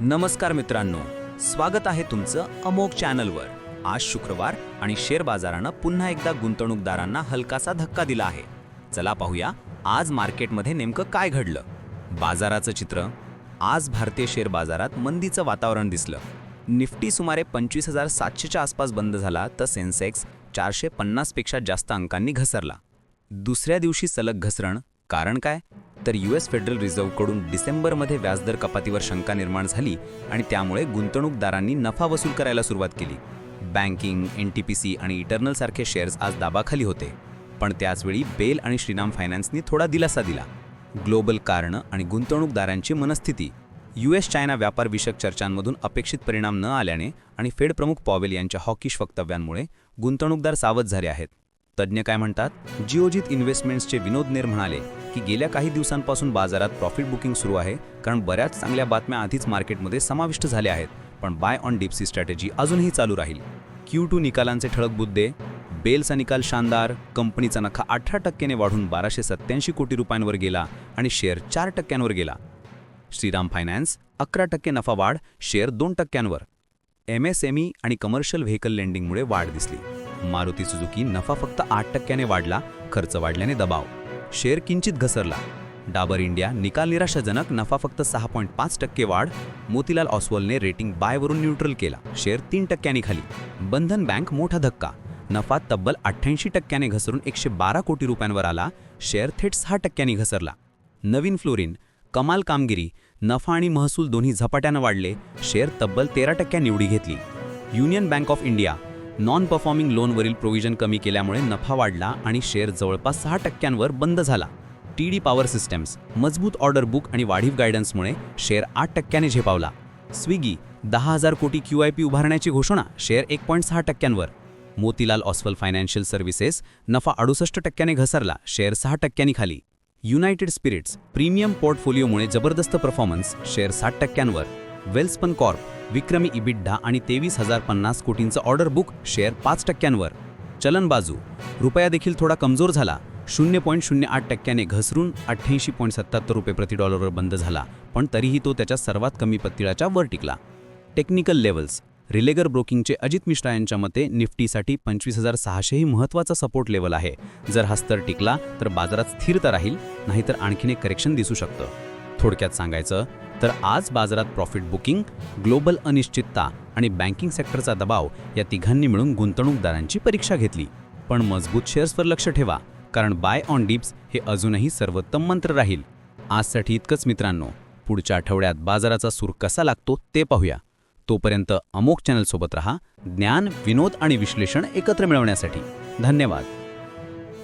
नमस्कार मित्रांनो स्वागत आहे तुमचं अमोक चॅनलवर. आज शुक्रवार आणि शेअर बाजारानं पुन्हा एकदा गुंतवणूकदारांना हलकासा धक्का दिला आहे. चला पाहूया आज मार्केटमध्ये नेमकं काय घडलं. बाजाराचं चित्र आज भारतीय शेअर बाजारात मंदीचं वातावरण दिसलं. निफ्टी सुमारे पंचवीस हजार सातशेच्या आसपास बंद झाला तर सेन्सेक्स चारशे पन्नासपेक्षा जास्त अंकांनी घसरला. दुसऱ्या दिवशी सलग घसरण कारण काय? तर यू एस फेडरल रिझर्व्हकडून डिसेंबरमध्ये व्याजदर कपातीवर शंका निर्माण झाली आणि त्यामुळे गुंतवणूकदारांनी नफा वसूल करायला सुरुवात केली. Banking N T P C आणि इटर्नल सारखे शेअर्स आज दाबाखाली होते. पण त्याचवेळी बेल आणि श्रीराम फायनान्सनी थोडा दिलासा दिला. ग्लोबल कारणं आणि गुंतवणूकदारांची मनस्थिती. यू एस चायना व्यापारविषयक चर्चांमधून अपेक्षित परिणाम न आल्याने आणि फेड प्रमुख पॉवेल यांच्या हॉकिश वक्तव्यांमुळे गुंतवणूकदार सावध झाले आहेत. तज्ज्ञ काय म्हणतात जिओजित इन्व्हेस्टमेंट्सचे विनोद नेर म्हणाले की गेल्या काही दिवसांपासून बाजारात प्रॉफिट बुकिंग सुरू आहे कारण बऱ्याच चांगल्या बातम्या आधीच मार्केटमध्ये समाविष्ट झाल्या आहेत पण बाय ऑन डिप्सी स्ट्रॅटेजी अजूनही चालू राहील. क्यू टू निकालांचे ठळक मुद्दे बेलचा निकाल शानदार कंपनीचा नफा अठरा टक्क्याने वाढून बाराशे सत्याऐंशी कोटी रुपयांवर गेला आणि शेअर चार टक्क्यांवर गेला. श्रीराम फायनान्स अकरा टक्के नफा वाढ शेअर दोन टक्क्यांवर. एम एस एम ई आणि कमर्शियल व्हेकल लेंडिंगमुळे वाढ दिसली. मारुती सुझुकी नफा फक्त आठ टक्क्याने वाढला खर्च वाढल्याने दबाव. शेअर किंचित घसरला. डाबर इंडिया निकाल निराशाजनक नफा फक्त सहा पॉईंट पाच टक्के वाढ. मोतीलाल ऑस्वलने रेटिंग बायवरून न्यूट्रल केला. शेअर तीन टक्क्यांनी खाली. बंधन बँक मोठा धक्का. नफा तब्बल अठ्ठ्याऐंशी टक्क्याने घसरून एकशे बारा कोटी रुपयांवर आला. शेअर थेट सहा टक्क्यांनी घसरला. नवीन फ्लोरिन कमाल कामगिरी नफा आणि महसूल दोन्ही झपाट्यानं वाढले. शेअर तब्बल तेरा टक्क्या निवडी घेतली. Union Bank of India non performing लोनवरील provision कमी केल्यामुळे नफा वाढला आणि शेअर जवळपास सहा टक्क्यांवर बंद झाला. टी डी पॉवर सिस्टम्स मजबूत ऑर्डर बुक आणि वाढीव गायडन्समुळे शेअर आठ टक्क्याने झेपावला. स्विगी दहा हजार कोटी क्यू आय पी उभारण्याची घोषणा शेअर एक पॉईंट सहा टक्क्यांवर. मोतीलाल ऑस्वल फायनान्शियल सर्व्हिसेस नफा अडुसष्ट टक्क्याने घसरला शेअर सहा टक्क्यांनी खाली. युनायटेड स्पिरिट्स प्रीमियम पोर्टफोलिओमुळे जबरदस्त परफॉर्मन्स शेअर साठ टक्क्यांवर. वेल्सपन कॉर्प विक्रमी इबिड्डा आणि तेवीस हजार पन्नास कोटींचं ऑर्डर बुक शेअर पाच टक्क्यांवर. चलन बाजू रुपया देखील थोडा कमजोर झाला. शून्य पॉईंट शून्य आठ टक्क्याने घसरून अठ्ठ्याऐंशी पॉईंट सत्याहत्तर रुपये प्रति डॉलरवर बंद झाला पण तरीही तो त्याच्या सर्वात कमी पत्तिळाच्या वर टिकला. टेक्निकल लेवल्स रिलेगर ब्रोकिंगचे अजित मिश्रा यांच्या मते निफ्टीसाठी पंचवीस हजार सहाशेही महत्त्वाचा सपोर्ट लेवल आहे. जर हा स्तर टिकला तर बाजारात स्थिरता राहील नाहीतर आणखीन एक करेक्शन दिसू शकतं. थोडक्यात सांगायचं तर आज बाजारात प्रॉफिट बुकिंग ग्लोबल अनिश्चितता आणि बँकिंग सेक्टरचा दबाव या तिघांनी मिळून गुंतवणूकदारांची परीक्षा घेतली. पण मजबूत शेअर्सवर लक्ष ठेवा कारण बाय ऑन डिप्स हे अजूनही सर्वोत्तम मंत्र राहील. आजसाठी इतकंच मित्रांनो. पुढच्या आठवड्यात बाजाराचा सूर कसा लागतो ते पाहूया. तोपर्यंत अमोक चॅनलसोबत रहा ज्ञान विनोद आणि विश्लेषण एकत्र मिळवण्यासाठी. धन्यवाद.